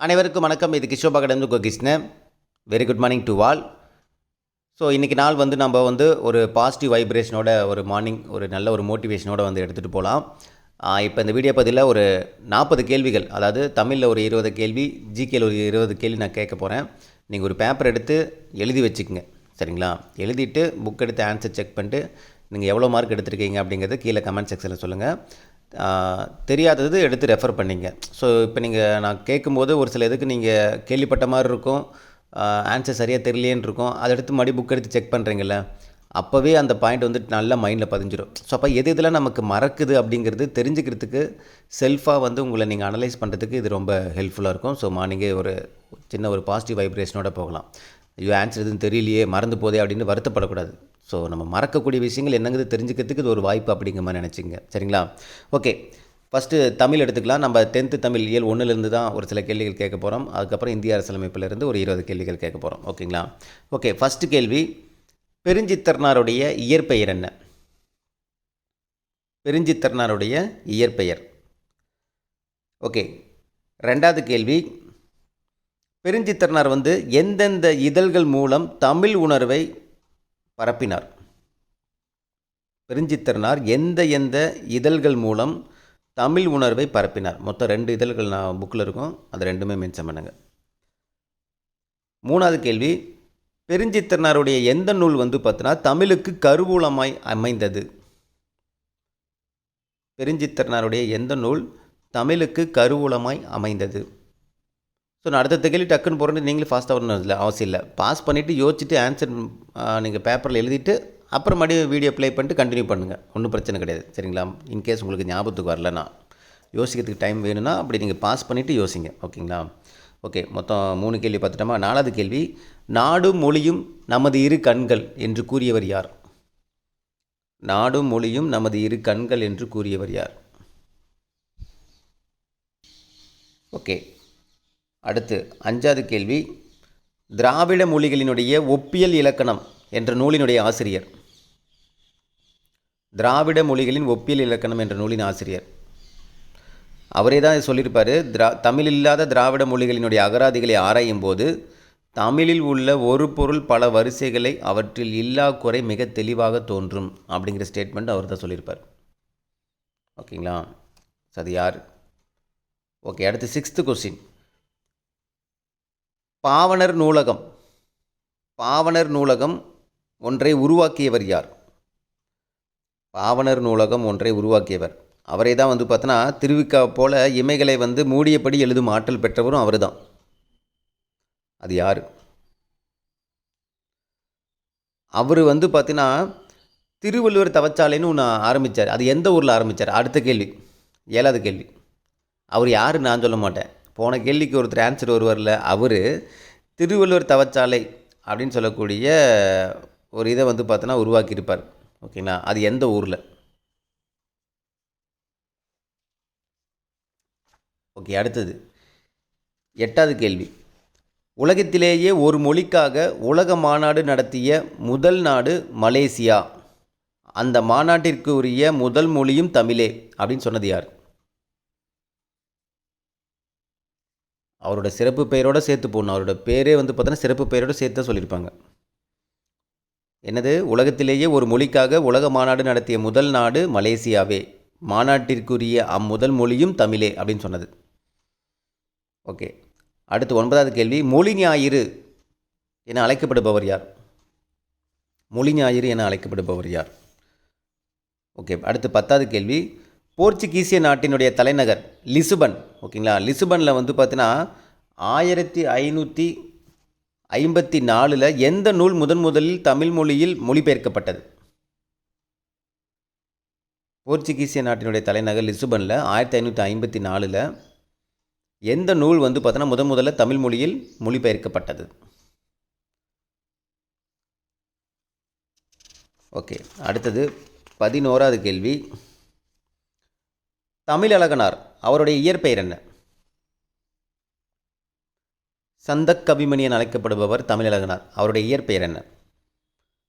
அனைவருக்கும் வணக்கம். இது கிஷோபாகடம் Krishnan. Very good morning to all so இன்றைக்கி நாள் வந்து நம்ம வந்து ஒரு பாசிட்டிவ் வைப்ரேஷனோட ஒரு மார்னிங் ஒரு நல்ல ஒரு மோட்டிவேஷனோட வந்து எடுத்துகிட்டு போகலாம் இப்போ இந்த வீடியோ பதிவில் ஒரு நாற்பது கேள்விகள் அதாவது தமிழில் ஒரு இருபது கேள்வி ஜிகேல ஒரு இருபது கேள்வி நான் கேட்க போகிறேன் நீங்கள் ஒரு பேப்பர் எடுத்து எழுதி வச்சுக்கோங்க சரிங்களா? எழுதிட்டு புக் எடுத்து ஆன்சர் செக் பண்ணிட்டு நீங்கள் எவ்வளோ மார்க் எடுத்திருக்கீங்க அப்படிங்கிறது கீழே கமெண்ட் செக்ஷனில் சொல்லுங்கள் தெரியாதது எடுத்து ரெஃபர் பண்ணிங்க. ஸோ இப்போ நீங்கள் நான் கேட்கும்போது ஒரு சில இதுக்கு நீங்கள் கேள்விப்பட்ட மாதிரி இருக்கும். ஆன்சர் சரியாக தெரியலேன்னு இருக்கும். அதை எடுத்து மறுபடியும் புக் எடுத்து செக் பண்ணுறீங்கள அப்போவே அந்த பாயிண்ட் வந்துட்டு நல்லா மைண்டில் பதிஞ்சிடும் ஸோ அப்போ எது இதெல்லாம் நமக்கு மறக்குது அப்படிங்கிறது தெரிஞ்சுக்கிறதுக்கு செல்ஃபாக வந்து உங்களை நீங்கள் அனலைஸ் பண்ணுறதுக்கு இது ரொம்ப ஹெல்ப்ஃபுல்லாக இருக்கும். ஸோ மார்னிங்கே ஒரு சின்ன ஒரு பாசிட்டிவ் வைப்ரேஷனோட போகலாம். ஐயோ ஆன்சர் எதுவும் தெரியலையே மறந்து போதே அப்படின்னு வருத்தப்படக்கூடாது. ஸோ நம்ம மறக்கக்கூடிய விஷயங்கள் என்னங்கிறது தெரிஞ்சுக்கிறதுக்கு இது ஒரு வாய்ப்பு அப்படிங்கிற மாதிரி நினச்சிங்க. சரிங்களா? ஓகே ஃபஸ்ட்டு தமிழ் எடுத்துக்கலாம். நம்ம டென்த்து தமிழ் இயல் ஒன்றுலேருந்து தான் ஒரு சில கேள்விகள் கேட்க போகிறோம் அதுக்கப்புறம் இந்திய அரசியலமைப்பிலிருந்து ஒரு இருபது கேள்விகள் கேட்க போகிறோம் ஓகேங்களா ஓகே ஃபஸ்ட்டு கேள்வி. பெருஞ்சித்தர்னாருடைய இயற்பெயர் என்ன? பெருஞ்சித்தர்னாருடைய இயற்பெயர். ஓகே ரெண்டாவது கேள்வி. பெருஞ்சித்திரனார் வந்து எந்தெந்த இதழ்கள் மூலம் தமிழ் உணர்வை பரப்பினார். பெருஞ்சித்திரனார் எந்த எந்த இதழ்கள் மூலம் தமிழ் உணர்வை பரப்பினார். மொத்தம் ரெண்டு இதழ்கள் நான் புக்கில் இருக்கும். அது ரெண்டுமே மென்ஷன் பண்ணுங்க. மூணாவது கேள்வி பெருஞ்சித்திரனாருடைய எந்த நூல் வந்து பார்த்தோன்னா தமிழுக்கு கருவூலமாய் அமைந்தது. பெருஞ்சித்திரனாருடைய எந்த நூல் தமிழுக்கு கருவூலமாய் அமைந்தது? ஸோ நான் அடுத்த கேள்வி டக்குன்னு போகிறேன்னு நீங்களும் ஃபாஸ்ட்டாக வரணும் இல்லை அவசியம் இல்லை. பாஸ் பண்ணிவிட்டு யோசிச்சுட்டு ஆன்சர் நீங்கள் பேப்பரில் எழுதிட்டு அப்புறம் மறுபடியும் வீடியோ ப்ளே பண்ணிட்டு கண்டினியூ பண்ணுங்கள் ஒன்றும் பிரச்சனை கிடையாது. சரிங்களா? இன்கேஸ் உங்களுக்கு ஞாபகத்துக்கு வரலனா யோசிக்கிறதுக்கு டைம் வேணும்னா அப்படி நீங்கள் பாஸ் பண்ணிவிட்டு யோசிங்க. ஓகேங்களா? ஓகே மொத்தம் மூணு கேள்வி பார்த்துட்டோமா? நாலாவது கேள்வி நாடும் மொழியும் நமது இரு கண்கள் என்று கூறியவர் யார்? நாடும் மொழியும் நமது இரு கண்கள் என்று கூறியவர் யார்? ஓகே அடுத்து அஞ்சாவது கேள்வி திராவிட மொழிகளினுடைய ஒப்பியல் இலக்கணம் என்ற நூலினுடைய ஆசிரியர். திராவிட மொழிகளின் ஒப்பியல் இலக்கணம் என்ற நூலின் ஆசிரியர். அவரே தான் சொல்லியிருப்பார். திரா தமிழ் இல்லாத திராவிட மொழிகளினுடைய அகராதிகளை ஆராயும் போது தமிழில் உள்ள ஒரு பொருள் பல வரிசைகளை அவற்றில் இல்லா குறை மிக தெளிவாக தோன்றும் அப்படிங்கிற ஸ்டேட்மெண்ட் அவர் தான் சொல்லியிருப்பார். ஓகேங்களா? சதியார் அது யார்? ஓகே அடுத்து சிக்ஸ்த்து கொஸ்டின் பாவனர் நூலகம். பாவனர் நூலகம் ஒன்றை உருவாக்கியவர் யார்? பாவனர் நூலகம் ஒன்றை உருவாக்கியவர். அவரே தான் வந்து பார்த்தோன்னா திருவிக்கா போல இமைகளை வந்து மூடியபடி எழுதும் ஆற்றல் பெற்றவரும் அவர் தான் அது யார்? அவர் வந்து பார்த்தீங்கன்னா திருவள்ளுவர் தவச்சாலைன்னு ஒன்று ஆரம்பித்தார் அது எந்த ஊரில் ஆரம்பித்தார் அடுத்த கேள்வி. ஏழாவது கேள்வி. அவர் யார் நான் சொல்ல மாட்டேன். போன கேள்விக்கு ஒருத்தர் ஆன்சர் வருவார்ல அவர் திருவள்ளுவர் தவச்சாலை அப்படின்னு சொல்லக்கூடிய ஒரு இதை வந்து பார்த்தோன்னா உருவாக்கியிருப்பார். ஓகேங்களா? அது எந்த ஊரில்? ஓகே அடுத்தது. எட்டாவது கேள்வி. உலகத்திலேயே ஒரு மொழிக்காக உலக மாநாடு நடத்திய முதல் நாடு மலேசியா. அந்த மாநாட்டிற்கு உரிய முதல் மொழியும் தமிழே அப்படின்னு சொன்னது யார்? அவரோட சிறப்பு பெயரோடு சேர்த்து போடணும். அவரோட பேரே வந்து பார்த்தோன்னா சிறப்பு பெயரோடு சேர்த்து தான் சொல்லியிருப்பாங்க. என்னது? உலகத்திலேயே ஒரு மொழிக்காக உலக மாநாடு நடத்திய முதல் நாடு மலேசியாவே. மாநாட்டிற்குரிய அம்முதல் மொழியும் தமிழே அப்படின்னு சொன்னது. ஓகே. அடுத்து ஒன்பதாவது கேள்வி. மொழி ஞாயிறு என அழைக்கப்படுபவர் யார்? மொழி ஞாயிறு என அழைக்கப்படுபவர் யார்? ஓகே. அடுத்து பத்தாவது கேள்வி. போர்ச்சுகீசிய நாட்டினுடைய தலைநகர் லிசுபன் ஓகேங்களா? லிசுபனில் வந்து பார்த்தீங்கன்னா ஆயிரத்தி ஐநூற்றி ஐம்பத்தி நாலில் எந்த நூல் முதன் முதலில் தமிழ் மொழியில் மொழிபெயர்க்கப்பட்டது? போர்ச்சுகீசிய நாட்டினுடைய தலைநகர் லிசுபனில் ஆயிரத்தி ஐநூற்றி ஐம்பத்தி நாலில் எந்த நூல் வந்து பார்த்தோன்னா முதன் முதல்ல தமிழ் மொழியில் மொழிபெயர்க்கப்பட்டது? ஓகே அடுத்தது பதினோராவது கேள்வி. தமிழழகனார் அவருடைய இயற்பெயர் என்ன? சந்தக்கவிமணி என அழைக்கப்படுபவர் தமிழழகனார் அவருடைய இயற்பெயர் என்ன?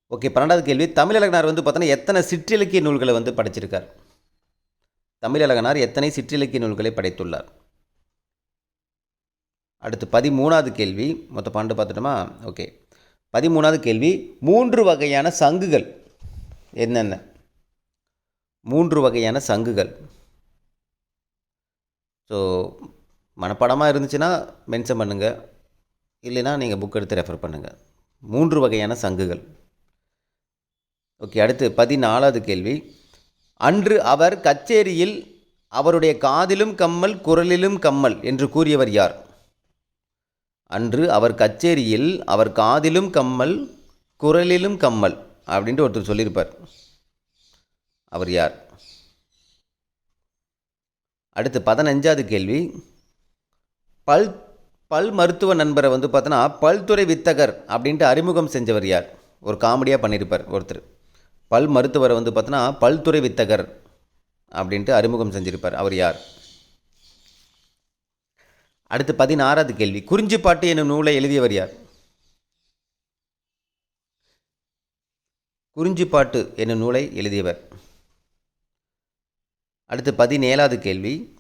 ஓகே பன்னெண்டாவது கேள்வி. தமிழழகனார் வந்து பார்த்தோன்னா எத்தனை சிற்றிலக்கிய நூல்களை வந்து படைச்சிருக்கார்? தமிழழகனார் எத்தனை சிற்றிலக்கிய நூல்களை படைத்துள்ளார்? அடுத்து பதிமூணாவது கேள்வி. மொத்த பன்னெண்டு பார்த்துட்டோமா? ஓகே. பதிமூணாவது கேள்வி. மூன்று வகையான சங்குகள் என்னென்ன? மூன்று வகையான சங்குகள். ஸோ மனப்பாடமாக இருந்துச்சுன்னா மென்ஷன் பண்ணுங்கள் இல்லைன்னா நீங்கள் புக் எடுத்து ரெஃபர் பண்ணுங்கள் மூன்று வகையான சங்குகள். ஓகே அடுத்து பதினாலாவது கேள்வி. அன்று அவர் கச்சேரியில் அவருடைய காதிலும் கம்மல் குரலிலும் கம்மல் என்று கூறியவர் யார்? அன்று அவர் கச்சேரியில் அவர் காதிலும் கம்மல் குரலிலும் கம்மல் அப்படின்ட்டு ஒருத்தர் சொல்லியிருப்பார். அவர் யார்? அடுத்து பதினஞ்சாவது கேள்வி. பல் பல் மருத்துவ நண்பரை வந்து பார்த்தோன்னா பல்துறை வித்தகர் அப்படின்ட்டு அறிமுகம் செஞ்சவர் யார்? ஒரு காமெடியாக பண்ணியிருப்பார் ஒருத்தர். பல் மருத்துவரை வந்து பார்த்தோன்னா பல்துறை வித்தகர் அப்படின்ட்டு அறிமுகம் செஞ்சிருப்பார். அவர் யார்? அடுத்து பதினாறாவது கேள்வி. குறிஞ்சிப்பாட்டு என்னும் நூலை எழுதியவர் யார்? குறிஞ்சிப்பாட்டு என்னும் நூலை எழுதியவர். அடுத்து பதினேழாவது கேள்வி.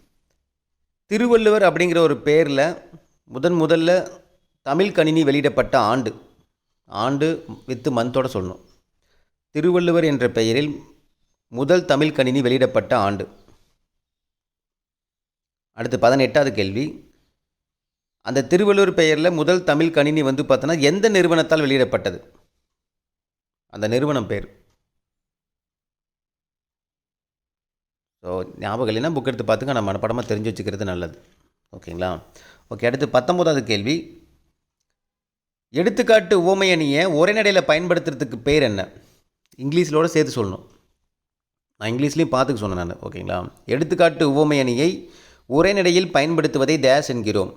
திருவள்ளுவர் அப்படிங்கிற ஒரு பேரில் முதன் முதல்ல தமிழ் கணினி வெளியிடப்பட்ட ஆண்டு ஆண்டு வித்து மந்தோட சொல்லணும். திருவள்ளுவர் என்ற பெயரில் முதல் தமிழ் கணினி வெளியிடப்பட்ட ஆண்டு. அடுத்து பதினெட்டாவது கேள்வி. அந்த திருவள்ளுவர் பெயரில் முதல் தமிழ் கணினி வந்து பார்த்தோன்னா எந்த நிறுவனத்தால் வெளியிடப்பட்டது? அந்த நிறுவனம் பேர். ஸோ ஞாபகம் இல்லைன்னா புக் எடுத்து பார்த்துங்க. நம்ம மனப்படமாக தெரிஞ்சு வச்சுக்கிறது நல்லது. ஓகேங்களா? ஓகே அடுத்து பத்தொம்போதாவது கேள்வி. எடுத்துக்காட்டு உவமையணியை ஒரே நடையில் பயன்படுத்துறதுக்கு பேர் என்ன? இங்கிலீஷிலோடு சேர்த்து சொல்லணும். நான் இங்கிலீஷ்லேயும் பார்த்துக்க சொன்னேன் நான். ஓகேங்களா? எடுத்துக்காட்டு உவமையணியை உரைநடையில் பயன்படுத்துவதை டேஷ் என்கிறோம்.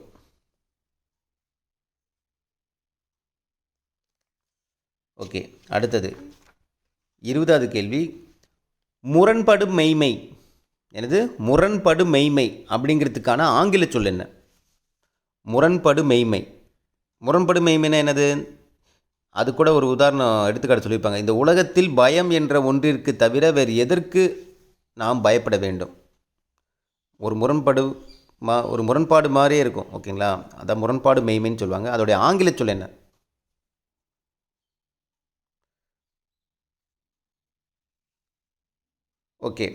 ஓகே அடுத்தது. இருபதாவது கேள்வி. முரண்படும் மெய்மை. எனது முரண்படு மெய்மை அப்படிங்கிறதுக்கான ஆங்கில சொல் என்ன? முரண்படு மெய்மை. முரண்படு மெய்மைனா என்னது? அது கூட ஒரு உதாரணம் எடுத்துக்காட்டு சொல்லியிருப்பாங்க. இந்த உலகத்தில் பயம் என்ற ஒன்றிற்கு தவிர வேறு எதற்கு நாம் பயப்பட வேண்டும்? ஒரு முரண்படு மா ஒரு முரண்பாடு மாதிரியே இருக்கும் ஓகேங்களா? அதான் முரண்பாடு மெய்மைன்னு சொல்லுவாங்க. அதோடைய ஆங்கில சொல் என்ன? ஓகே.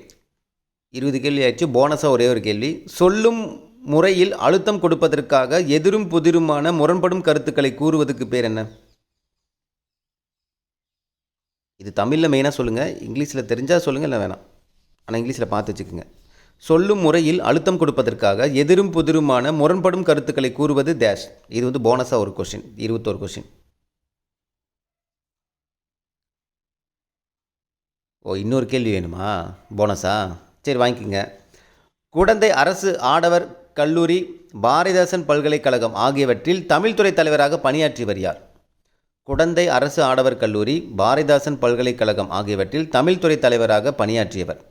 இருபது கேள்வி ஆயிடுச்சு. போனஸாக ஒரே ஒரு கேள்வி. சொல்லும் முறையில் அழுத்தம் கொடுப்பதற்காக எதிரும் புதிருமான முரண்படும் கருத்துக்களை கூறுவதுக்கு பேர் என்ன? இது தமிழில் மெயினாக சொல்லுங்கள் இங்கிலீஷில் தெரிஞ்சால் சொல்லுங்கள் இல்லை வேணாம். ஆனால் இங்கிலீஷில் பார்த்து வச்சுக்கோங்க. சொல்லும் முறையில் அழுத்தம் கொடுப்பதற்காக எதிரும் புதிருமான முரண்படும் கருத்துக்களை கூறுவது டேஷ் இது வந்து போனஸாக ஒரு கொஷின் இருபத்தோரு கொஷின் ஓ இன்னொரு கேள்வி வேணுமா? போனஸா சரி வாங்கிக்கோங்க. குடந்தை அரசு ஆடவர் கல்லூரி பாரதிதாசன் பல்கலைக்கழகம் ஆகியவற்றில் தமிழ்துறை தலைவராக பணியாற்றி வருகிறார் குடந்தை அரசு ஆடவர் கல்லூரி பாரதிதாசன் பல்கலைக்கழகம் ஆகியவற்றில் தமிழ்துறை தலைவராக பணியாற்றியவர்.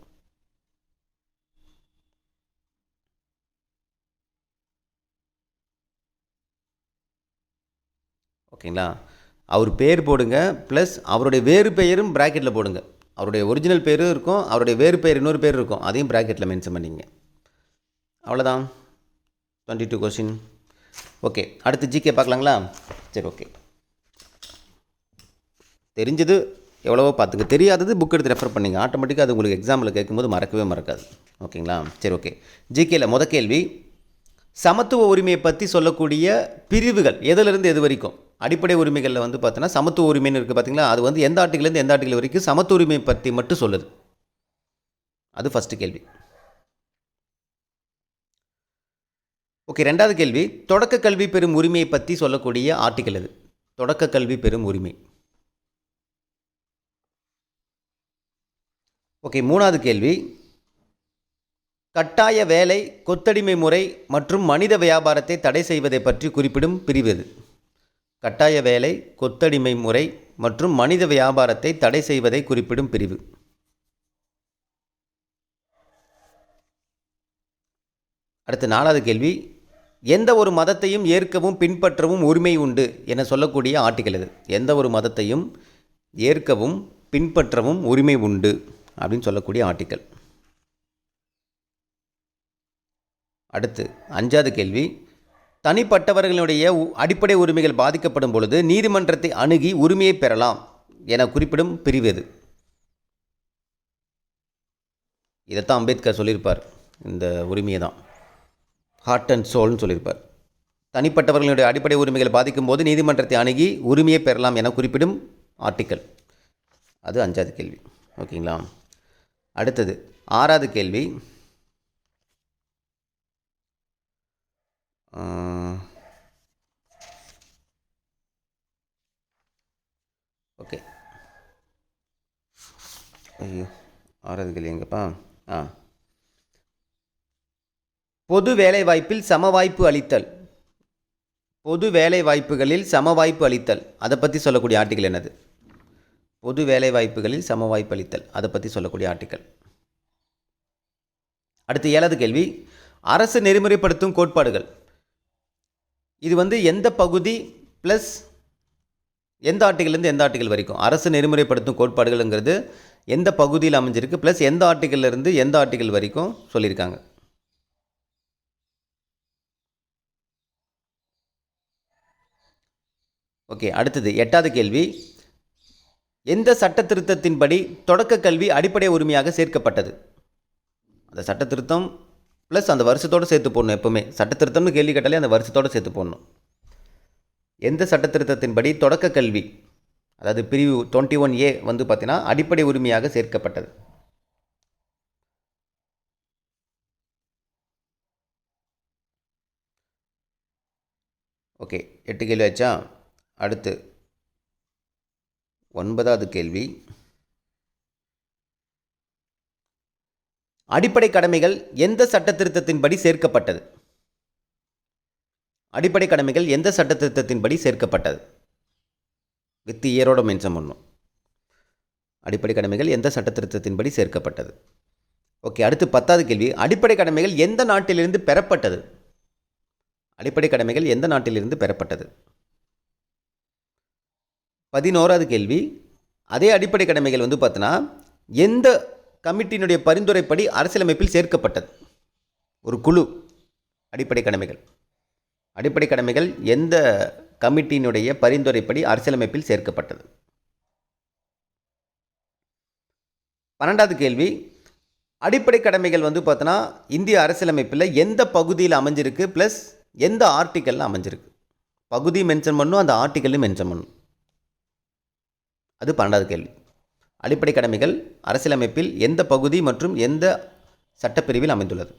ஓகேங்களா? அவர் பேர் போடுங்க ப்ளஸ் அவருடைய வேறு பெயரும் ப்ராக்கெட்டில் போடுங்க. அவருடைய ஒரிஜினல் பேரும் இருக்கும் அவருடைய வேறு பேர் இன்னொரு பேர் இருக்கும். அதையும் ப்ராக்கெட்டில் மென்ஷன் பண்ணிங்க. அவ்வளோதான் டுவெண்ட்டி டூ கொஷின் ஓகே அடுத்து ஜிகே பார்க்கலாங்களா? சரி ஓகே தெரிஞ்சது எவ்வளவோ பார்த்துக்க. தெரியாதது புக் எடுத்து ரெஃபர் பண்ணிங்க. ஆட்டோமேட்டிக்காக அது உங்களுக்கு எக்ஸாமில் கேட்கும்போது மறக்கவே மறக்காது. ஓகேங்களா சரி ஓகே ஜிகேயில் முத கேள்வி சமத்துவ உரிமையை பற்றி சொல்லக்கூடிய பிரிவுகள் எதிலிருந்து எது வரைக்கும்? அடிப்படை உரிமைகளில் வந்து பார்த்தோன்னா சமத்துவ உரிமைன்னு இருக்குது பார்த்தீங்களா அது வந்து எந்த ஆர்டிகிலேருந்து எந்த ஆர்டிகிள் வரைக்கும் சமத்துவ உரிமை பற்றி மட்டும் சொல்லுது. அது ஃபஸ்ட்டு கேள்வி. ஓகே ரெண்டாவது கேள்வி. தொடக்க கல்வி பெறும் உரிமையை பற்றி சொல்லக்கூடிய ஆர்டிக்கல் இது தொடக்க கல்வி பெறும் உரிமை. ஓகே மூணாவது கேள்வி. கட்டாய வேலை கொத்தடிமை முறை மற்றும் மனித வியாபாரத்தை தடை செய்வதை பற்றி குறிப்பிடும் பிரிவு இது கட்டாய வேலை கொத்தடிமை முறை மற்றும் மனித வியாபாரத்தை தடை செய்வதை குறிப்பிடும் பிரிவு. அடுத்து நாலாவது கேள்வி எந்த ஒரு மதத்தையும் ஏற்கவும் பின்பற்றவும் உரிமை உண்டு என சொல்லக்கூடிய ஆர்டிக்கல் இது. எந்த ஒரு மதத்தையும் ஏற்கவும் பின்பற்றவும் உரிமை உண்டு அப்படின்னு சொல்லக்கூடிய ஆர்டிக்கல். அடுத்து அஞ்சாவது கேள்வி தனிப்பட்டவர்களுடைய உ- அடிப்படை உரிமைகள் பாதிக்கப்படும் பொழுது நீதிமன்றத்தை அணுகி உரிமையை பெறலாம் என குறிப்பிடும் பிரிவு இது. இதைத்தான் அம்பேத்கர் சொல்லியிருப்பார். இந்த உரிமையை தான். ஹார்ட் அண்ட் சோல்னு சொல்லியிருப்பார். தனிப்பட்டவர்களுடைய அடிப்படை உரிமைகள் பாதிக்கும் போது நீதிமன்றத்தை அணுகி உரிமையை பெறலாம் என குறிப்பிடும் ஆர்டிக்கல் அது அஞ்சாவது கேள்வி. ஓகேங்களா? அடுத்தது ஆறாவது கேள்வி. ஓகே. ஐயோ ஆறாவது கேள்வி எங்கப்பா? ஆ. பொது வேலைவாய்ப்பில் சம வாய்ப்பு அளித்தல். பொது வேலை வாய்ப்புகளில் சம வாய்ப்பு அளித்தல். அதை பற்றி சொல்லக்கூடிய ஆர்டிக்கல் என்னது? பொது வேலை வாய்ப்புகளில் சம வாய்ப்பு அளித்தல். அதை பற்றி சொல்லக்கூடிய ஆர்டிக்கல். அடுத்து ஏழாவது கேள்வி. அரசு நெறிமுறைப்படுத்தும் கோட்பாடுகள். இது வந்து எந்த பகுதி ப்ளஸ் எந்த ஆர்டிக்கல்லேருந்து எந்த ஆர்டிக்கல் வரைக்கும்? அரசு நெறிமுறைப்படுத்தும் கோட்பாடுகள்ங்கிறது எந்த பகுதியில் அமைஞ்சிருக்கு ப்ளஸ் எந்த ஆர்டிக்கல்ல எந்த ஆர்டிக்கல் வரைக்கும் சொல்லியிருக்காங்க? ஓகே அடுத்தது எட்டாவது கேள்வி. எந்த சட்ட திருத்தத்தின்படி தொடக்க கல்வி அடிப்படை உரிமையாக சேர்க்கப்பட்டது? அந்த சட்ட திருத்தம் ப்ளஸ் அந்த வருஷத்தோடு சேர்த்து போடணும் எப்பவுமே. சட்டத்திருத்தம்னு கேள்வி கேட்டாலே அந்த வருஷத்தோடு சேர்த்து போடணும். எந்த சட்டத்திருத்தத்தின்படி தொடக்க கல்வி அதாவது பிரிவு டுவெண்ட்டி ஒன் ஏ வந்து பார்த்தீங்கன்னா அடிப்படை உரிமையாக சேர்க்கப்பட்டது. ஓகே எட்டு கேள்வி ஆச்சா? அடுத்து ஒன்பதாவது கேள்வி. அடிப்படை கடமைகள் எந்த சட்டத்திருத்தத்தின்படி சேர்க்கப்பட்டது? அடிப்படை கடமைகள் எந்த சட்டத்திருத்தத்தின்படி சேர்க்கப்பட்டது? வித் இயரோட மென்ஷன் பண்ணும் அடிப்படை கடமைகள் எந்த சட்டத்திருத்தத்தின்படி சேர்க்கப்பட்டது? ஓகே அடுத்து பத்தாவது கேள்வி. அடிப்படை கடமைகள் எந்த நாட்டிலிருந்து பெறப்பட்டது? அடிப்படை கடமைகள் எந்த நாட்டிலிருந்து பெறப்பட்டது? பதினோராவது கேள்வி. அதே அடிப்படை கடமைகள் வந்து பார்த்தோன்னா எந்த கமிட்டியினுடைய பரிந்துரைப்படி அரசியலமைப்பில் சேர்க்கப்பட்டது. ஒரு குழு அடிப்படை கடமைகள். அடிப்படை கடமைகள் எந்த கமிட்டியினுடைய பரிந்துரைப்படி அரசியலமைப்பில் சேர்க்கப்பட்டது. பன்னெண்டாவது கேள்வி அடிப்படை கடமைகள் வந்து பார்த்தோன்னா இந்திய அரசியலமைப்பில் எந்த பகுதியில் அமைஞ்சிருக்கு ப்ளஸ் எந்த ஆர்டிக்கலில் அமைஞ்சிருக்கு? பகுதி மென்ஷன் பண்ணும் அந்த ஆர்டிக்கலையும் மென்ஷன் பண்ணும். அது பன்னெண்டாவது கேள்வி. அடிப்படை கடமைகள் அரசியலமைப்பில் எந்த பகுதி மற்றும் எந்த சட்டப்பிரிவில் அமைந்துள்ளது?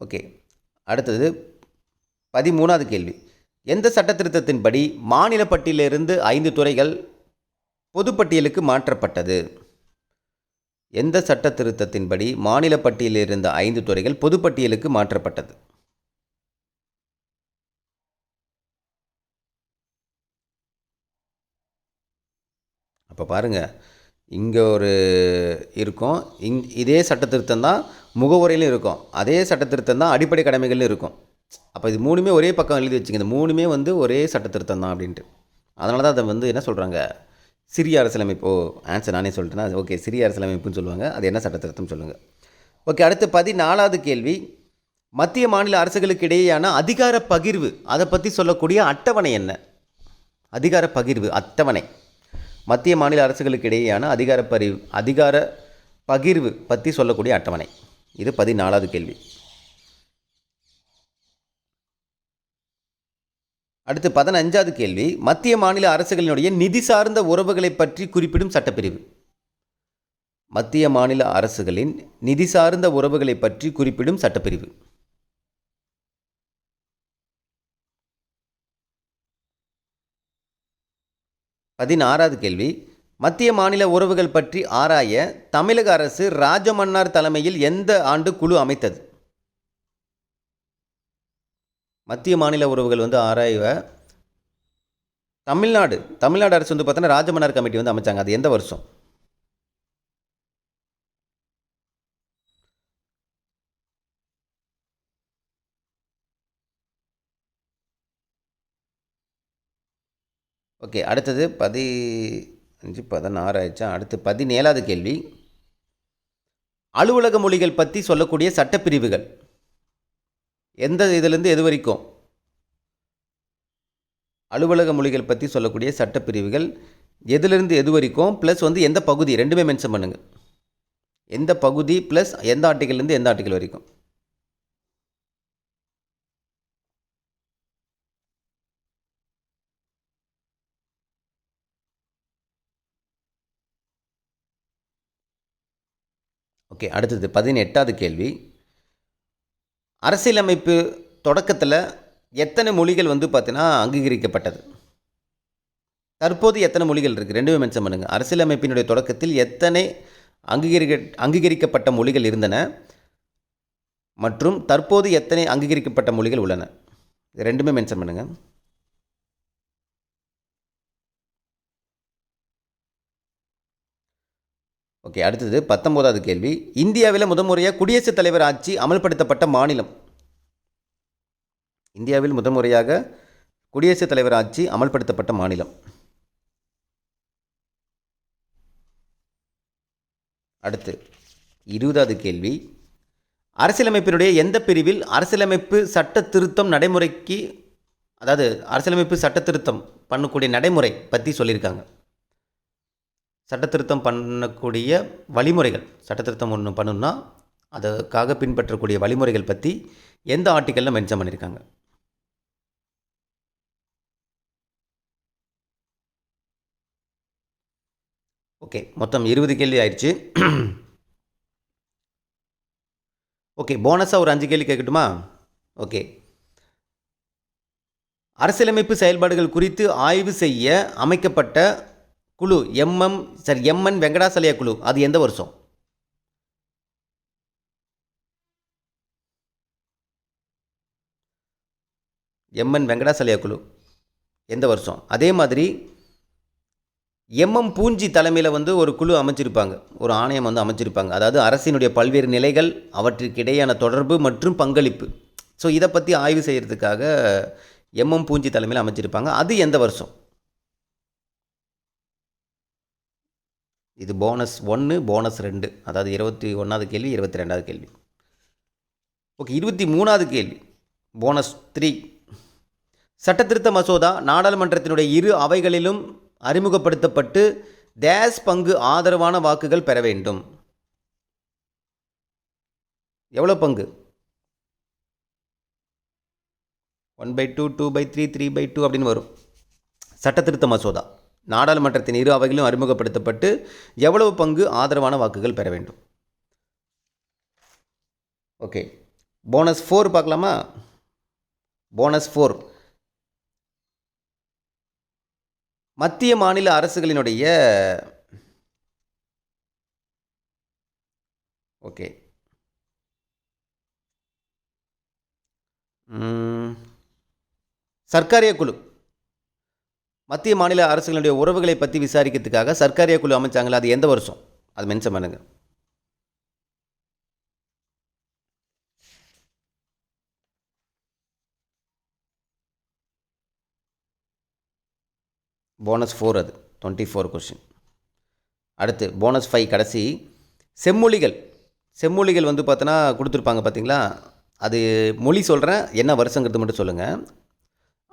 ஓகே. அடுத்தது பதிமூணாவது கேள்வி. எந்த சட்ட திருத்தத்தின்படி மாநில பட்டியலிருந்து ஐந்து துறைகள் பொதுப்பட்டியலுக்கு மாற்றப்பட்டது? எந்த சட்ட திருத்தத்தின்படி மாநில பட்டியலில் இருந்த ஐந்து துறைகள் பொதுப்பட்டியலுக்கு மாற்றப்பட்டது? அப்போ பாருங்கள் இங்கே ஒரு இருக்கும். இங் இதே சட்ட திருத்தம் தான் முகவுரையிலும் இருக்கும். அதே சட்டத்திருத்தம் தான் அடிப்படை கடமைகள்லையும் இருக்கும். அப்போ இது மூணுமே ஒரே பக்கம் எழுதி வச்சுங்க. இந்த மூணுமே வந்து ஒரே சட்டத்திருத்தம் தான் அப்படின்ட்டு. அதனால தான் அதை வந்து என்ன சொல்கிறாங்க சிறிய அரசியலமைப்பு. ஓ ஆன்சர் நானே சொல்லிட்டேன்னா ஓகே சிறிய அரசியலமைப்புன்னு சொல்லுவாங்க. அது என்ன சட்டத்திருத்தம் சொல்லுங்கள் ஓகே அடுத்து பதினாலாவது கேள்வி. மத்திய மாநில அரசுகளுக்கு இடையேயான அதிகார பகிர்வு அதை பற்றி சொல்லக்கூடிய அட்டவணை என்ன? அதிகார பகிர்வு அட்டவணை. மத்திய மாநில அரசுகளுக்கு இடையேயான அதிகார பரி அதிகார பகிர்வு பற்றி சொல்லக்கூடிய அட்டவணை. இது பதினாலாவது கேள்வி. அடுத்து பதினஞ்சாவது கேள்வி. மத்திய மாநில அரசுகளினுடைய நிதி சார்ந்த உறவுகளை பற்றி குறிப்பிடும் சட்டப்பிரிவு. மத்திய மாநில அரசுகளின் நிதி சார்ந்த உறவுகளை பற்றி குறிப்பிடும் சட்டப்பிரிவு. பதினாறாவது கேள்வி. மத்திய மாநில உறவுகள் பற்றி ஆராய தமிழக அரசு ராஜமன்னார் தலைமையில் எந்த ஆண்டு குழு அமைத்தது? மத்திய மாநில உறவுகள் வந்து ஆராய்வ தமிழ்நாடு. தமிழ்நாடு அரசு வந்து பார்த்தோன்னா ராஜமன்னார் கமிட்டி வந்து அமைச்சாங்க. அது எந்த வருஷம்? ஓகே அடுத்தது பதி அஞ்சு பதினாறு ஆயிடுச்சா? அடுத்து பதினேழாவது கேள்வி. அலுவலக மொழிகள் பற்றி சொல்லக்கூடிய சட்டப்பிரிவுகள். எந்த இதுலேருந்து எது வரைக்கும்? அலுவலக மொழிகள் பற்றி சொல்லக்கூடிய சட்டப்பிரிவுகள் எதுலேருந்து எது வரைக்கும்? ப்ளஸ் வந்து எந்த பகுதி? ரெண்டுமே மென்ஷன் பண்ணுங்கள் எந்த பகுதி ப்ளஸ் எந்த ஆர்டிக்கல்லேருந்து எந்த ஆர்டிக்கல் வரைக்கும்? ஓகே அடுத்தது பதினெட்டாவது கேள்வி. அரசியலமைப்பு தொடக்கத்தில் எத்தனை மொழிகள் வந்து பார்த்தீங்கன்னா அங்கீகரிக்கப்பட்டது? தற்போது எத்தனை மொழிகள் இருக்குது ரெண்டுமே மென்ஷன் பண்ணுங்கள் அரசியலமைப்பினுடைய தொடக்கத்தில் எத்தனை அங்கீகரிக்க அங்கீகரிக்கப்பட்ட மொழிகள் இருந்தன? மற்றும் தற்போது எத்தனை அங்கீகரிக்கப்பட்ட மொழிகள் உள்ளன? இது ரெண்டுமே மென்ஷன் பண்ணுங்கள் ஓகே அடுத்தது பத்தொம்போதாவது கேள்வி. இந்தியாவில் முதன்முறையாக குடியரசுத் தலைவர் ஆட்சி அமல்படுத்தப்பட்ட மாநிலம்? இந்தியாவில் முதன்முறையாக குடியரசுத் தலைவர் ஆட்சி அமல்படுத்தப்பட்ட மாநிலம். அடுத்து இருபதாவது கேள்வி. அரசியலமைப்பினுடைய எந்த பிரிவில் அரசியலமைப்பு சட்ட திருத்தம் நடைமுறைக்கு அதாவது அரசியலமைப்பு சட்ட திருத்தம் பண்ணக்கூடிய நடைமுறை பற்றி சொல்லியிருக்காங்க. சட்டத்திருத்தம் பண்ணக்கூடிய வழிமுறைகள் சட்டத்திருத்தம் ஒன்று பண்ணணும்னா அதுக்காக பின்பற்றக்கூடிய வழிமுறைகள் பற்றி எந்த ஆர்டிக்கலில் மென்ஷன் பண்ணியிருக்காங்க ஓகே மொத்தம் இருபது கேள்வி ஆயிடுச்சு. ஓகே போனஸாக ஒரு அஞ்சு கேள்வி கேட்கட்டுமா? ஓகே. அரசியலமைப்பு செயல்பாடுகள் குறித்து ஆய்வு செய்ய அமைக்கப்பட்ட குழு எம்எம் சார் எம்என் வெங்கடாசலையா குழு அது எந்த வருஷம்? எம்என் வெங்கடாசலையா குழு எந்த வருஷம்? அதே மாதிரி எம்எம் பூஞ்சி தலைமையில் வந்து ஒரு குழு அமைச்சிருப்பாங்க ஒரு ஆணையம் வந்து அமைச்சிருப்பாங்க. அதாவது அரசினுடைய பல்வேறு நிலைகள் அவற்றுக்கிடையான தொடர்பு மற்றும் பங்களிப்பு. ஸோ இதை பற்றி ஆய்வு செய்கிறதுக்காக எம்எம் பூஞ்சி தலைமையில் அமைச்சிருப்பாங்க. அது எந்த வருஷம்? இது போனஸ் ஒன்று போனஸ் ரெண்டு. அதாவது இருபத்தி ஒன்றாவது கேள்வி இருபத்தி ரெண்டாவது கேள்வி. ஓகே இருபத்தி மூணாவது கேள்வி. போனஸ் த்ரீ சட்டத்திருத்த மசோதா நாடாளுமன்றத்தினுடைய இரு அவைகளிலும் அறிமுகப்படுத்தப்பட்டு டேஸ் பங்கு ஆதரவான வாக்குகள் பெற வேண்டும். எவ்வளோ பங்கு? One by two two by three three by two அப்படின்னு வரும். சட்டத்திருத்த மசோதா. நாடாளுமன்றத்தின் இரு அவைகளிலும் அறிமுகப்படுத்தப்பட்டு எவ்வளவு பங்கு ஆதரவான வாக்குகள் பெற வேண்டும்? ஓகே. போனஸ் ஃபோர் பார்க்கலாமா? போனஸ் ஃபோர் மத்திய மாநில அரசுகளினுடைய ஓகே. சர்க்காரிய குழு. மத்திய மாநில அரசுகளுடைய உறவுகளை பற்றி விசாரிக்கிறதுக்காக சர்க்காரிய குழு அமைச்சாங்களா? அது எந்த வருஷம்? அது மென்ஷன் பண்ணுங்க. போனஸ் ஃபோர் அது. டுவெண்ட்டி ஃபோர் கொஷின் அடுத்து போனஸ் ஃபைவ் கடைசி. செம்மொழிகள். செம்மொழிகள் வந்து பார்த்தோன்னா கொடுத்துருப்பாங்க பார்த்தீங்களா அது மொழி சொல்கிறேன் என்ன வருஷங்கிறது மட்டும் சொல்லுங்கள்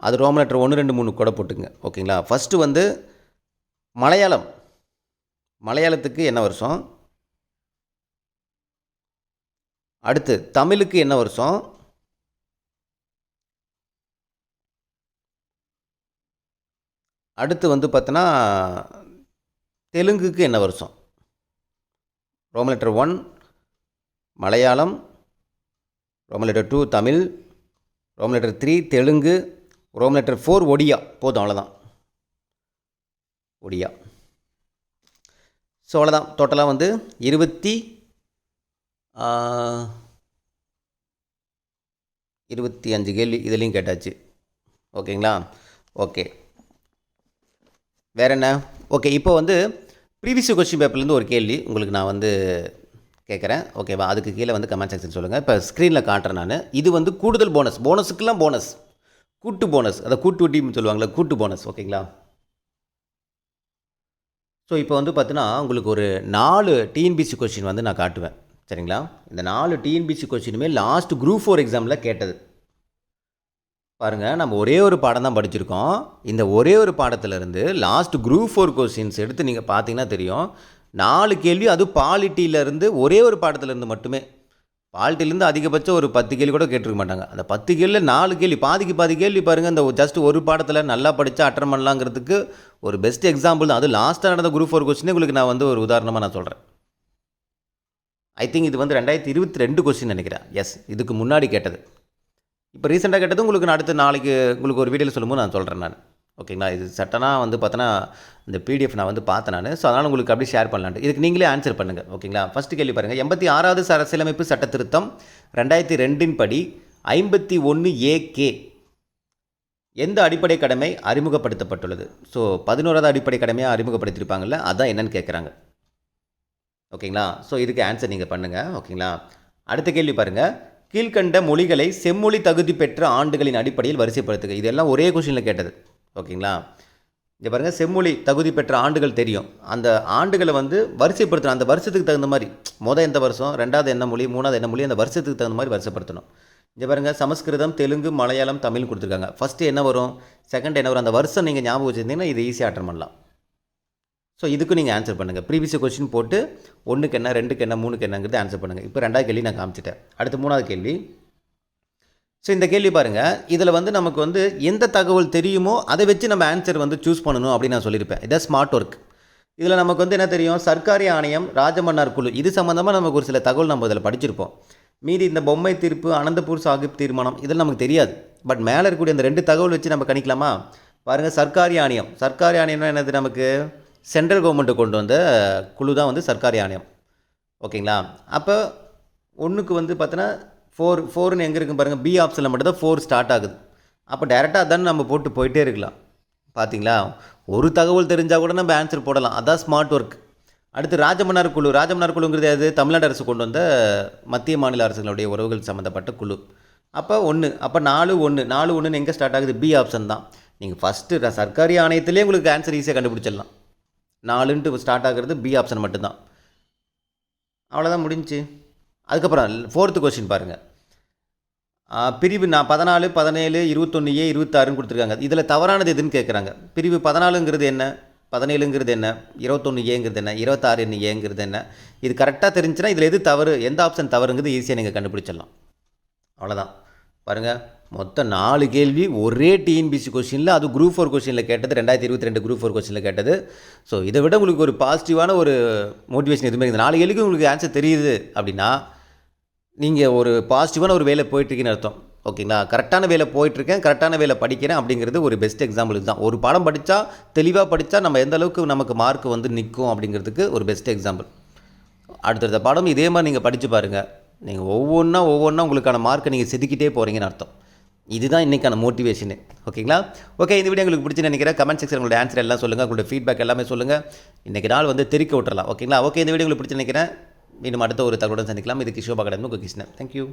அது ரோமன் லெட்டர் ஒன்று ரெண்டு மூணு கூட போட்டுங்க ஓகேங்களா? ஃபஸ்ட்டு வந்து மலையாளம். மலையாளத்துக்கு என்ன வருஷம்? அடுத்து தமிழுக்கு என்ன வருஷம்? அடுத்து வந்து பார்த்தோன்னா தெலுங்குக்கு என்ன வருஷம்? Roman letter one Malayalam. Roman letter two Tamil. Roman letter three Telugu. Roman letter four Odia. போதும் அவ்வளோதான் ஒடியா. ஸோ அவ்வளோதான் டோட்டலாக வந்து இருபத்தி இருபத்தி அஞ்சு கேள்வி இதுலேயும் கேட்டாச்சு. ஓகேங்களா? ஓகே. வேற என்ன? ஓகே இப்போ வந்து ப்ரீவியஸ் கொஸ்டின் பேப்பர்லேருந்து ஒரு கேள்வி உங்களுக்கு நான் வந்து கேட்குறேன் ஓகேவா? அதுக்கு கீழே வந்து கமெண்ட் செக்ஷன் சொல்லுங்கள் இப்போ ஸ்க்ரீனில் காட்டுறேன் நான். இது வந்து கூடுதல் போனஸ் போனஸுக்கெல்லாம் போனஸ் கூட்டு போனஸ் அதை கூட்டு வட்டின்னு சொல்லுவாங்களே கூட்டு போனஸ் ஓகேங்களா? ஸோ இப்போ வந்து பார்த்தீங்கன்னா உங்களுக்கு ஒரு நாலு டிஎன்பிசி கொஸ்டின் வந்து நான் காட்டுவேன். சரிங்களா? இந்த நாலு டிஎன்பிசி கொஸ்டினுமே லாஸ்ட் குரூப் ஃபோர் எக்ஸாமில் கேட்டது. பாருங்கள் நம்ம ஒரே ஒரு பாடம் தான் படிச்சிருக்கோம். இந்த ஒரே ஒரு பாடத்திலிருந்து லாஸ்ட் குரூப் ஃபோர் கொஸ்டின்ஸ் எடுத்து நீங்கள் பார்த்தீங்கன்னா தெரியும். நாலு கேள்வி அது பாலிட்டியிலேருந்து ஒரே ஒரு பாடத்திலேருந்து மட்டுமே பால்ட்டிலேருந்து அதிகபட்சம் ஒரு பத்து கேள்வி கூட கேட்டிருக்க மாட்டாங்க. அந்த பத்து கேள்வியில் நாலு கேள்வி பாதிக்கு பாதி கேள்வி பாருங்கள் இந்த ஜஸ்ட் ஒரு பாடத்தில் நல்லா படித்தா அட்டன் பண்ணலாங்கிறதுக்கு ஒரு பெஸ்ட் எக்ஸாம்பிள் தான். அது லாஸ்ட்டாக நடந்த குரூப் ஃபோர் கொஸ்டினே உங்களுக்கு நான் வந்து ஒரு உதாரணமாக நான் சொல்கிறேன் ஐ திங்க் இது வந்து ரெண்டாயிரத்தி இருபத்தி ரெண்டு கொஸ்டின் நினைக்கிறேன். எஸ் இதுக்கு முன்னாடி கேட்டது. இப்போ ரீசெண்டாக கேட்டது உங்களுக்கு நான் அடுத்த நாளைக்கு உங்களுக்கு ஒரு வீடியோவில் சொல்லும்போது நான் சொல்கிறேன் நான். ஓகேங்களா? இது சட்டனாக வந்து பார்த்தோன்னா இந்த பிடிஎஃப் நான் வந்து பார்த்தேன் நான். ஸோ அதனால் உங்களுக்கு அப்படியே ஷேர் பண்ணலான்ட்டு. இதுக்கு நீங்களே ஆன்சர் பண்ணுங்கள் ஓகேங்களா? ஃபஸ்ட்டு கேள்வி பாருங்கள் எண்பத்தி ஆறாவது அரசியலமைப்பு சட்ட திருத்தம் ரெண்டாயிரத்தி ரெண்டின் படி ஐம்பத்தி ஒன்று ஏகே எந்த அடிப்படை கடமை அறிமுகப்படுத்தப்பட்டுள்ளது? ஸோ பதினோராவது அடிப்படை கடமையாக அறிமுகப்படுத்தியிருப்பாங்கல்ல அதான் என்னன்னு கேட்குறாங்க ஓகேங்களா? ஸோ இதுக்கு ஆன்சர் நீங்கள் பண்ணுங்கள் ஓகேங்களா? அடுத்த கேள்வி பாருங்கள் கீழ்கண்ட மொழிகளை செம்மொழி தகுதி பெற்ற ஆண்டுகளின் அடிப்படையில் வரிசைப்படுத்துக. இதெல்லாம் ஒரே கொஷினில் கேட்டது. ஓகேங்களா? இங்கே பாருங்கள் செம்மொழி தகுதி பெற்ற ஆண்டுகள் தெரியும். அந்த ஆண்டுகளை வந்து வரிசைப்படுத்தணும். அந்த வருஷத்துக்கு தகுந்த மாதிரி மொதல் எந்த வருஷம் ரெண்டாவது என்ன மொழி மூணாவது என்ன மொழி அந்த வருஷத்துக்கு தகுந்த மாதிரி வரிசைப்படுத்தணும். இங்கே பாருங்கள் சமஸ்கிருதம் தெலுங்கு மலையாளம் தமிழ் கொடுத்துருக்காங்க. ஃபஸ்ட்டு என்ன வரும்? செகண்ட் என்ன வரும்? அந்த வருஷம் நீங்கள் ஞாபகம் வச்சுருந்தீங்கன்னா இது ஈஸியாக அட்டன் பண்ணலாம். ஸோ இதுக்கும் நீங்கள் ஆன்சர் பண்ணுங்கள் ப்ரீவியஸ் கொஸ்டின் போட்டு ஒன்றுக்கு என்ன ரெண்டுக்கு என்ன மூணுக்கு என்னங்கிறது ஆன்சர் பண்ணுங்கள் இப்போ ரெண்டாவது கேள்வி நான் காமிச்சிட்டேன். அடுத்து மூணாவது கேள்வி. ஸோ இந்த கேள்வி பாருங்கள் இதில் வந்து நமக்கு வந்து எந்த தகவல் தெரியுமோ அதை வச்சு நம்ம ஆன்சர் வந்து சூஸ் பண்ணணும் அப்படின்னு நான் சொல்லியிருப்பேன். இதான் ஸ்மார்ட் ஒர்க் இதில் நமக்கு வந்து என்ன தெரியும்? சர்க்காரி ஆணையம் ராஜமன்னார் குழு இது சம்மந்தமாக நமக்கு ஒரு சில தகவல் நம்ம இதில் படிச்சிருப்போம். மீதி இந்த பொம்மை தீர்ப்பு அனந்தபூர் சாஹிப் தீர்மானம் இதெல்லாம் நமக்கு தெரியாது. பட் மேலே இருக்கக்கூடிய அந்த ரெண்டு தகவல் வச்சு நம்ம கணிக்கலாமா? பாருங்கள் சர்க்காரி ஆணையம். சர்க்காரி ஆணையம்னா என்னது நமக்கு? சென்ட்ரல் கவர்மெண்ட்டை கொண்டு வந்த குழு தான் வந்து சர்க்காரி ஆணையம். ஓகேங்களா? அப்போ ஒன்றுக்கு வந்து பார்த்தோன்னா ஃபோர் ஃபோர்னு எங்கே இருக்கும் பாருங்கள் பி ஆப்ஷனில் மட்டும் தான் ஃபோர் ஸ்டார்ட் ஆகுது. அப்போ டேரெக்டாக தானே நம்ம போட்டு போயிட்டே இருக்கலாம். பார்த்தீங்களா ஒரு தகவல் தெரிஞ்சால் கூட நம்ம ஆன்சர் போடலாம். அதான் ஸ்மார்ட் ஒர்க் அடுத்து ராஜமன்னார் குழு. ராஜமன்னார் குழுங்கிறது அது தமிழ்நாடு அரசு கொண்டு வந்த மத்திய மாநில அரசுகளுடைய உறவுகள் சம்மந்தப்பட்ட குழு. அப்போ ஒன்று அப்போ நாலு ஒன்று நாலு ஒன்றுன்னு எங்கே ஸ்டார்ட் ஆகுது? பி ஆப்ஷன் தான். நீங்கள் ஃபஸ்ட்டு சர்க்காரி ஆணையத்திலே உங்களுக்கு ஆன்சர் ஈஸியாக கண்டுபிடிச்சிடலாம். நாலுன்ட்டு ஸ்டார்ட் ஆகிறது பி ஆப்ஷன் மட்டும்தான். அவ்வளோதான் முடிஞ்சு அதுக்கப்புறம் ஃபோர்த்து கொஸ்டின் பாருங்கள் பிரிவு நான் பதினாலு பதினேழு இருபத்தொன்று ஏ இருபத்தாறுன்னு கொடுத்துருக்காங்க. இதில் தவறானது எதுன்னு கேட்குறாங்க பிரிவு பதினாலுங்கிறது என்ன? பதினேழுங்கிறது என்ன? இருபத்தொன்று ஏங்கிறது என்ன? இருபத்தாறு என்ன ஏங்கிறது என்ன? இது கரெக்டாக தெரிஞ்சுன்னா இதில் எது தவறு? எந்த ஆப்ஷன் தவறுங்கிறது ஈஸியாக நீங்கள் கண்டுபிடிச்சிடலாம். அவ்வளோதான் பாருங்கள் மொத்தம் நாலு கேள்வி ஒரே டிஎன்பிசி கொஸ்டினில் அது குரூப் ஃபோர் கொஸ்டினில் கேட்டது ரெண்டாயிரத்தி இருபத்தி ரெண்டு குரூப் ஃபோர் கொஷினில் கேட்டது. ஸோ இதை விட உங்களுக்கு ஒரு பாசிட்டிவான ஒரு மோட்டிவேஷன் எதுவுமே இருக்குது. நாலு கேள்விக்கு உங்களுக்கு ஆன்சர் தெரியுது அப்படின்னா நீங்கள் ஒரு பாசிட்டிவான ஒரு வேலை போயிட்டுருக்கீங்கன்னு அர்த்தம். ஓகேங்களா கரெக்டான வேலை போயிட்டுருக்கேன் கரெக்டான வேலை படிக்கிறேன் அப்படிங்கிறது ஒரு பெஸ்ட் எக்ஸாம்பிள் தான். ஒரு பாடம் படித்தா தெளிவாக படித்தா நம்ம எந்த அளவுக்கு நமக்கு மார்க் வந்து நிற்கும் அப்படிங்கிறதுக்கு ஒரு பெஸ்ட் எக்ஸாம்பிள் அடுத்தடுத்த பாடம் இதே மாதிரி நீங்கள் படித்து பாருங்கள் நீங்கள் ஒவ்வொன்றா ஒவ்வொன்றா உங்களுக்கான மார்க்கை நீங்கள் செதுக்கிட்டே போகிறீங்கன்னு அர்த்தம். இதுதான் இன்றைக்கான மோட்டிவேஷனு ஓகேங்களா ஓகே இந்த வீடியோ உங்களுக்கு பிடிச்சி நினைக்கிறேன். கமெண்ட் செக்ஷன் உங்களோட ஆன்சர் எல்லாம் சொல்லுங்கள் உங்களோட ஃபீட்பேக் எல்லாமே சொல்லுங்கள் இன்றைக்கி நாள் வந்து தெரிக்க விட்டுறலாம். ஓகேங்களா ஓகே இந்த வீடியோ உங்களுக்கு பிடிச்சி நினைக்கிறேன். மீண்டும் அடுத்த ஒரு தகவலுடன் சந்திக்கலாம். இது கிஷோபா கடமை கிருஷ்ணன். தேங்க்யூ